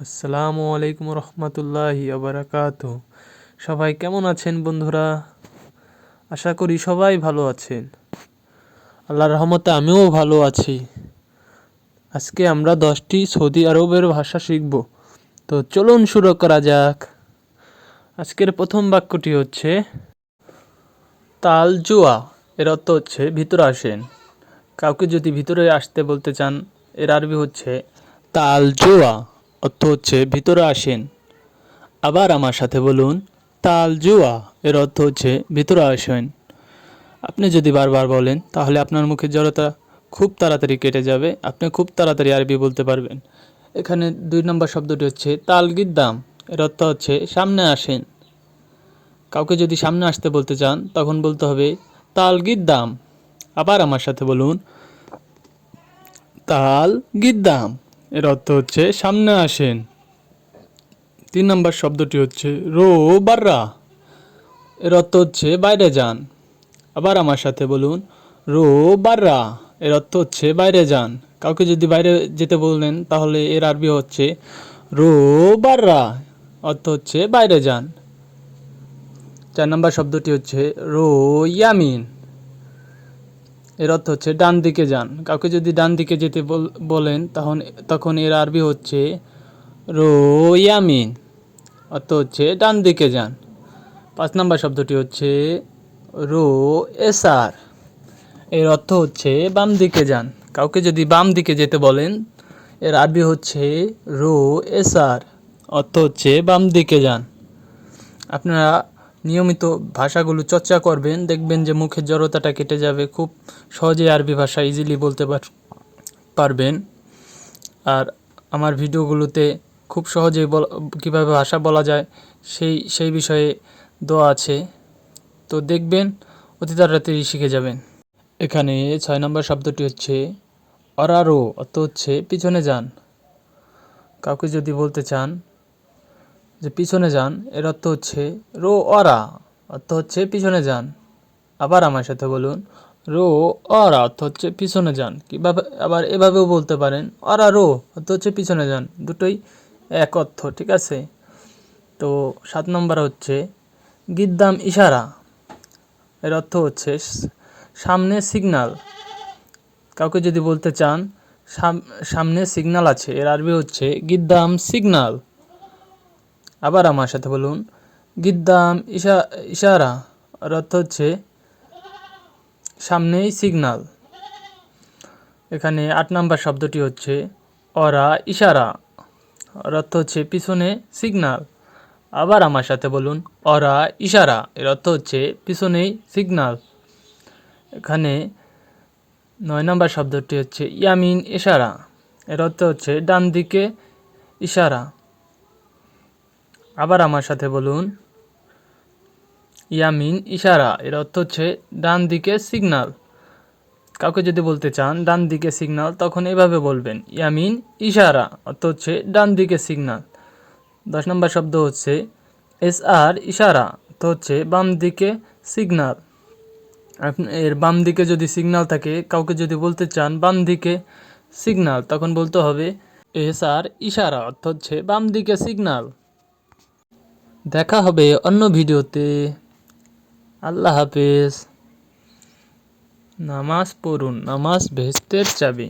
আসসালামু আলাইকুম রহমতুল্লাহি আবরাকাত সবাই কেমন আছেন বন্ধুরা? আশা করি সবাই ভালো আছেন। আল্লাহর রহমতে আমিও ভালো আছি। আজকে আমরা দশটি সৌদি আরবের ভাষা শিখব। তো চলুন শুরু করা যাক। আজকের প্রথম বাক্যটি হচ্ছে তাল জুয়া এর অর্থ হচ্ছে ভিতরে আসেন। কাউকে যদি ভিতরে আসতে বলতে চান, এর আরবি হচ্ছে তাল জুয়া অর্থ হচ্ছে, ভিতরে আসেন। আবার আমার সাথে বলুন, তাল জুয়া। এর অর্থ হচ্ছে, ভিতরে আসেন। আপনি যদি বারবার বলেন, তাহলে আপনার মুখে জড়তা খুব তাড়াতাড়ি কেটে যাবে। আপনি খুব তাড়াতাড়ি আরবি বলতে পারবেন। এখানে দুই নম্বর শব্দটি হচ্ছে, তাল গিদ্দাম। এর অর্থ হচ্ছে, সামনে আসেন। কাউকে যদি সামনে আসতে বলতে চান, তখন বলতে হবে, তাল গিদ্দাম। আবার আমার সাথে বলুন, তাল গিদ্দাম। এর অর্থ হচ্ছে সামনে আসেন। তিন নম্বর শব্দটি হচ্ছে রো বাররা। এর অর্থ হচ্ছে বাইরে যান। আবার আমার সাথে বলুন, রো বাররা। এর অর্থ হচ্ছে বাইরে যান। কাউকে যদি বাইরে যেতে বললেন, তাহলে এর আরবি হচ্ছে রো বাররা। অর্থ হচ্ছে বাইরে যান। চার নম্বর শব্দটি হচ্ছে রো ইয়ামিন। এর অর্থ হচ্ছে ডান দিকে যান। কাউকে যদি ডান দিকে যেতে বল- বলেন, তখন তখন এর আরবি হচ্ছে রো ইয়ামিন। অর্থ হচ্ছে ডান দিকে যান। পাঁচ নম্বর শব্দটি হচ্ছে রো এসার। এর অর্থ হচ্ছে বাম দিকে যান। কাউকে যদি বাম দিকে যেতে বলেন, এর আরবি হচ্ছে রো এসার। অর্থ হচ্ছে বাম দিকে যান। আপনারা নিয়মিত ভাষাগুলো চর্চা করবেন, দেখবেন যে মুখের জড়তাটা কেটে যাবে, খুব সহজে আরবি ভাষা ইজিলি বলতে পার- পারবেন। আর আমার ভিডিওগুলোতে খুব সহজেই কীভাবে ভাষা বলা যায়, সেই সেই বিষয়ে দেওয়া আছে। তো দেখবেন অতি তাড়াতাড়ি শিখে যাবেন। এখানে ছয় নম্বর শব্দটি হচ্ছে অরারো, অর্থ হচ্ছে পিছনে যান। কাউকে যদি বলতে চান যে পিছনে যান, এর অর্থ হচ্ছে রো অরা, অর্থ হচ্ছে পিছনে যান। আবার আমার সাথে বলুন, রো অরা, অর্থ হচ্ছে পিছনে যান। কীভাবে আবার এভাবেও বলতে পারেন, অরা রো, অর্থ হচ্ছে পিছনে যান। দুটোই এক অর্থ, ঠিক আছে? তো সাত নম্বর হচ্ছে গিদ্দাম ইশারা, এর অর্থ হচ্ছে সামনে সিগনাল। কাউকে যদি বলতে চান, সাম- সামনে সিগনাল আছে, এর আরবি হচ্ছে গিদ্দাম সিগনাল। আবার আমার সাথে বলুন। গিদ্দাম ইশা, ইশারা অর্থ হচ্ছে সামনেই সিগনাল এখানে আট নাম্বার শব্দটি হচ্ছে অরা, ইশারা। অর্থ হচ্ছে পিছনে সিগনাল আবার আমার সাথে বলুন, অরা, ইশারা। এর অর্থ হচ্ছে পিছনেই সিগনাল এখানে নয় নম্বর শব্দটি হচ্ছে ইয়ামিন, ইশারা। এর অর্থ হচ্ছে ডান দিকে ইশারা। আবার আমার সাথে বলুন। ইয়ামিন, ইশারা, এর অর্থ হচ্ছে ডান দিকে সিগনাল কাউকে যদি বলতে চান, ডান দিকে সিগনাল তখন এভাবে বলবেন, ইয়ামিন, ইশারা, অর্থ হচ্ছে ডান দিকে সিগনাল দশ নম্বর শব্দ হচ্ছে এস আর ইশারা, অর্থ হচ্ছে বাম দিকে সিগনাল এর বাম দিকে যদি সিগনাল থাকে, কাউকে যদি বলতে চান, বাম দিকে সিগনাল তখন বলতে হবে এস আর ইশারা, অর্থ হচ্ছে বাম দিকে সিগনাল দেখা হবে অন্য ভিডিওতে। আল্লাহ হাফেজ। নামাজ পড়ুন নামাজ ভেস্তের চাবি।